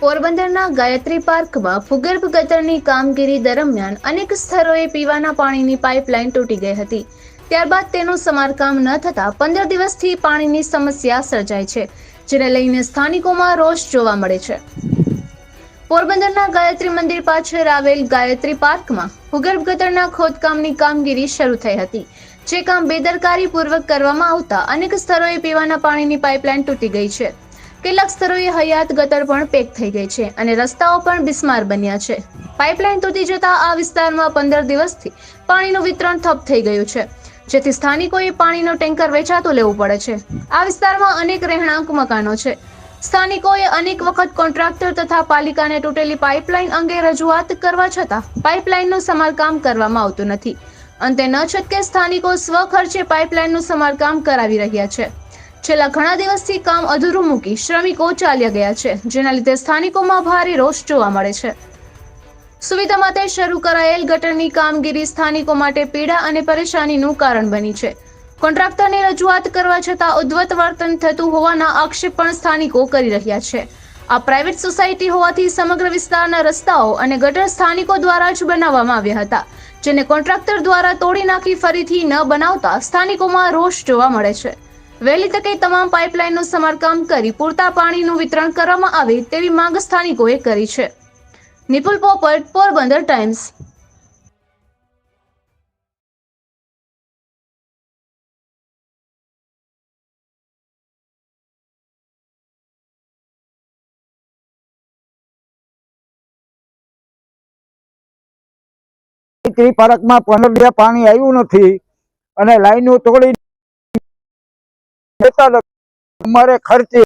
પોરબંદરના ગાયત્રી પાર્કમાં ભૂગર્ભ ગટરની કામગીરી દરમિયાન અનેક સ્થળોએ પીવાના પાણીની પાઇપલાઇન તૂટી ગઈ હતી. ત્યારબાદ તેનું સમારકામ ન થતાં પંદર દિવસથી પાણીની સમસ્યા સર્જાય છે, જેને લઈને સ્થાનિકોમાં રોષ જોવા મળે છે. પોરબંદરના ગાયત્રી મંદિર પાછળ આવેલ ગાયત્રી પાર્કમાં ભૂગર્ભ ગટરના ખોદકામની કામગીરી શરૂ થઈ હતી, જે કામ બેદરકારીપૂર્વક કરવામાં આવતા અનેક સ્થળોએ પીવાના પાણીની પાઇપલાઇન તૂટી ગઈ છે. કેટલાક સ્થળોએ હયાત ગટર પણ પેક થઈ ગઈ છે અને રસ્તાઓ પણ બિસ્માર બન્યા છે. પાઇપલાઇન તૂટી જતા આ વિસ્તારમાં પંદર દિવસથી પાણીનું વિતરણ ઠપ થઈ ગયું છે. જેથી સ્થાનિકોએ પાણીનો ટેન્કર વેચાતું લેવું પડે છે. આ વિસ્તારમાં અનેક રહેણાંક મકાનો છે. સ્થાનિકોએ અનેક વખત કોન્ટ્રાક્ટર તથા પાલિકાને તૂટેલી પાઇપલાઇન અંગે રજૂઆત કરવા છતાં પાઇપલાઇનનું સમારકામ કરવામાં આવતું નથી. અંતે ન છટકે સ્થાનિકો સ્વખર્ચે પાઇપલાઇનનું સમારકામ કરાવી રહ્યા છે. છેલ્લા ઘણા દિવસથી કામ અધૂરું મૂકી શ્રમિકો ચાલ્યા ગયા છે, જેના લીધે સ્થાનિકોમાં ભારે રોષ જોવા મળે છે. સુવિધા માટે શરૂ કરાયેલ ગટરની કામગીરી સ્થાનિકો માટે પીડા અને પરેશાનીનું કારણ બની છે. કોન્ટ્રાક્ટરને રજૂઆત કરવા છતાં ઉદ્ધત વર્તન થતું હોવાના આક્ષેપ પણ સ્થાનિકો કરી રહ્યા છે. આ પ્રાઇવેટ સોસાયટી હોવાથી સમગ્ર વિસ્તારના રસ્તાઓ અને ગટર સ્થાનિકો દ્વારા જ બનાવવામાં આવ્યા હતા, જેને કોન્ટ્રાક્ટર દ્વારા તોડી નાખી ફરીથી ન બનાવતા સ્થાનિકોમાં રોષ જોવા મળે છે. વહેલી તકે તમામ પાઇપલાઇનનું સમારકામ કરી પૂરતા પાણીનું વિતરણ કરવામાં આવે તેવી માંગ સ્થાનિકોએ કરી છે. નિપુલ પોપટ, પોરબંદર ટાઈમ્સ. પાણી આવ્યું નથી અને લાઈનો તોડી જતા અમારે ખર્ચે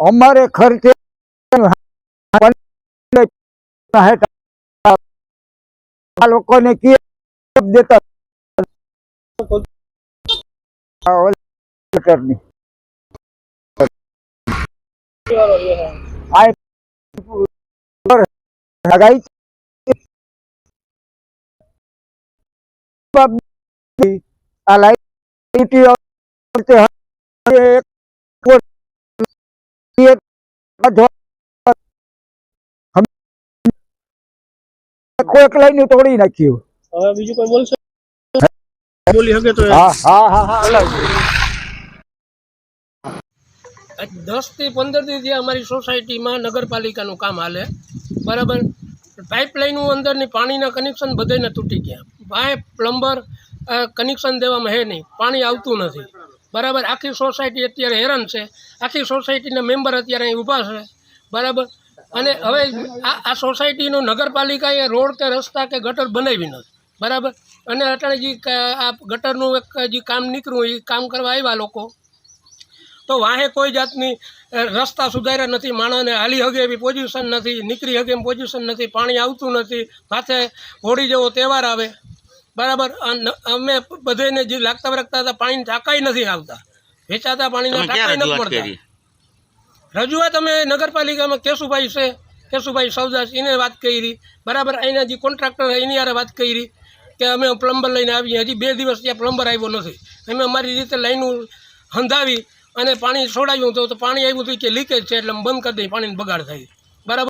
અમારે ખર્ચે લોકોને દેતા. આ લાઈટ લાઈન તોડી નાખ્યું. હવે બીજું કોઈ બોલશે? બોલી શકે તો હા હા હા હા અલગ દસથી પંદરથી અમારી સોસાયટીમાં નગરપાલિકાનું કામ હાલે બરાબર? પાઇપલાઇનનું અંદરની પાણીના કનેક્શન બધાને તૂટી ગયા. પાઇપ પ્લમ્બર કનેક્શન દેવામાં હે નહીં. પાણી આવતું નથી. બરાબર? આખી સોસાયટી અત્યારે હેરાન છે. આખી સોસાયટીના મેમ્બર અત્યારે અહીં ઊભા છે. બરાબર? અને હવે આ સોસાયટીનું નગરપાલિકાએ રોડ કે રસ્તા કે ગટર બનાવી નથી. બરાબર? અને અત્યારે જે આ ગટરનું એક જે કામ નીકળ્યું, એ કામ કરવા આવ્યા લોકો. તો વાહે કોઈ જાતની રસ્તા સુધાર્યા નથી. માણસને હાલી હગે એવી પોઝિશન નથી, નીકળી હગે એમ પોઝિશન નથી. પાણી આવતું નથી. માથે હોળી જેવો તહેવાર આવે. બરાબર. અમે બધાને જે લાગતા રાખતા હતા પાણી ટાંકાઈ નથી આવતા વેચાતા પાણીના ટાંકાઈ નથી રજૂઆત રજૂઆત અમે નગરપાલિકામાં કેશુભાઈ છે કેશુભાઈ સૌદાસ એને વાત કરી. બરાબર અહીંના જે કોન્ટ્રાક્ટર એની યારે વાત કરી કે અમે પ્લમ્બર લઈને આવીએ. હજી બે દિવસ ત્યાં પ્લમ્બર આવ્યો નથી. અમે અમારી રીતે લાઈનું હંધાવી અને પાણી છોડાવ્યું તો તો પાણી આવ્યું હતું કે લીકેજ છે એટલે બંધ કરી દઈએ પાણીનો બગાડ થાય. બરાબર?